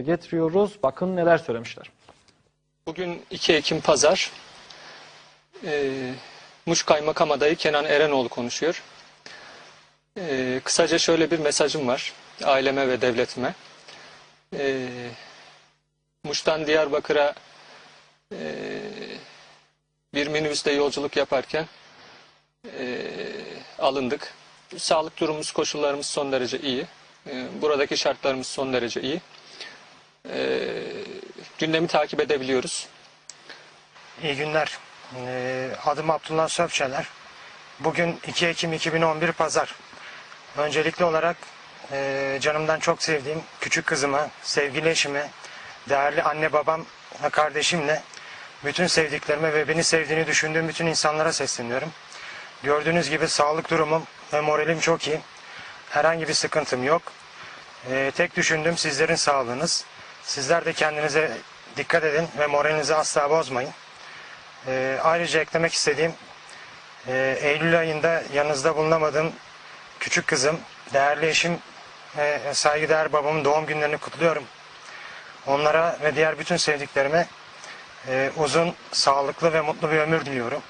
getiriyoruz. Bakın neler söylemişler. Bugün 2 Ekim Pazar. Ee, Muş Kaymakam Adayı Kenan Erenoğlu konuşuyor. Ee, kısaca şöyle bir mesajım var aileme ve devletime. Ee, Muş'tan Diyarbakır'a ee, bir minibüste yolculuk yaparken ee, alındık. Sağlık durumumuz, koşullarımız son derece iyi. Ee, buradaki şartlarımız son derece iyi. Ee, gündemi takip edebiliyoruz. İyi günler. Ee, Adım Abdullah Söpçeler. Bugün 2 Ekim 2011 Pazar. Öncelikli olarak e, canımdan çok sevdiğim küçük kızıma, sevgili eşime, değerli anne babam ve kardeşimle bütün sevdiklerime ve beni sevdiğini düşündüğüm bütün insanlara sesleniyorum. Gördüğünüz gibi sağlık durumum ve moralim çok iyi. Herhangi bir sıkıntım yok. Ee, tek düşündüğüm sizlerin sağlığınız. Sizler de kendinize dikkat edin ve moralinizi asla bozmayın. Ee, ayrıca eklemek istediğim e, Eylül ayında yanınızda bulunamadığım küçük kızım, değerli eşim ve saygıdeğer babamın doğum günlerini kutluyorum. Onlara ve diğer bütün sevdiklerime e, uzun, sağlıklı ve mutlu bir ömür diliyorum.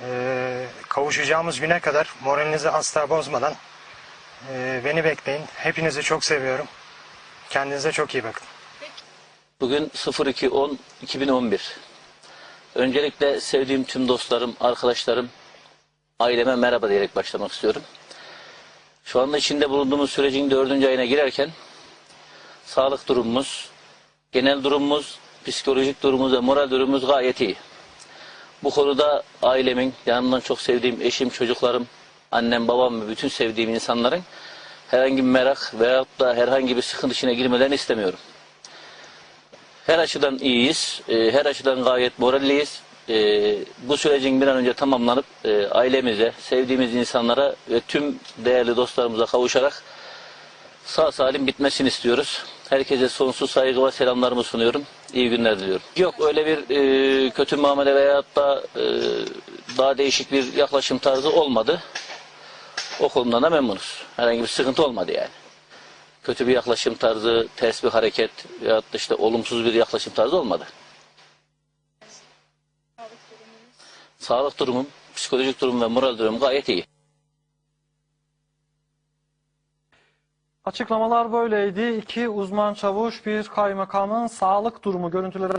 E, kavuşacağımız güne kadar moralinizi asla bozmadan e, beni bekleyin. Hepinizi çok seviyorum. Kendinize çok iyi bakın. Bugün 02.10.2011. Öncelikle sevdiğim tüm dostlarım, arkadaşlarım, aileme merhaba diyerek başlamak istiyorum. Şu anda içinde bulunduğumuz sürecin dördüncü ayına girerken sağlık durumumuz, genel durumumuz, psikolojik durumumuz ve moral durumumuz gayet iyi. Bu konuda ailemin, yanımdan çok sevdiğim eşim, çocuklarım, annem, babam ve bütün sevdiğim insanların herhangi bir merak veyahut da herhangi bir sıkıntı içine girmelerini istemiyorum. Her açıdan iyiyiz. e, Her açıdan gayet moralliyiz. E, Bu sürecin bir an önce tamamlanıp e, ailemize, sevdiğimiz insanlara ve tüm değerli dostlarımıza kavuşarak sağ salim bitmesini istiyoruz. Herkese sonsuz saygı ve selamlarımı sunuyorum. İyi günler diliyorum. Yok öyle bir e, kötü muamele veyahut da e, daha değişik bir yaklaşım tarzı olmadı. O konudan da memnunuz. Herhangi bir sıkıntı olmadı yani kötü bir yaklaşım tarzı, ters bir hareket da işte olumsuz bir yaklaşım tarzı olmadı. Sağlık durumum, psikolojik durum ve moral durumum gayet iyi. Açıklamalar böyleydi. İki uzman çavuş bir kaymakamın sağlık durumu görüntüleri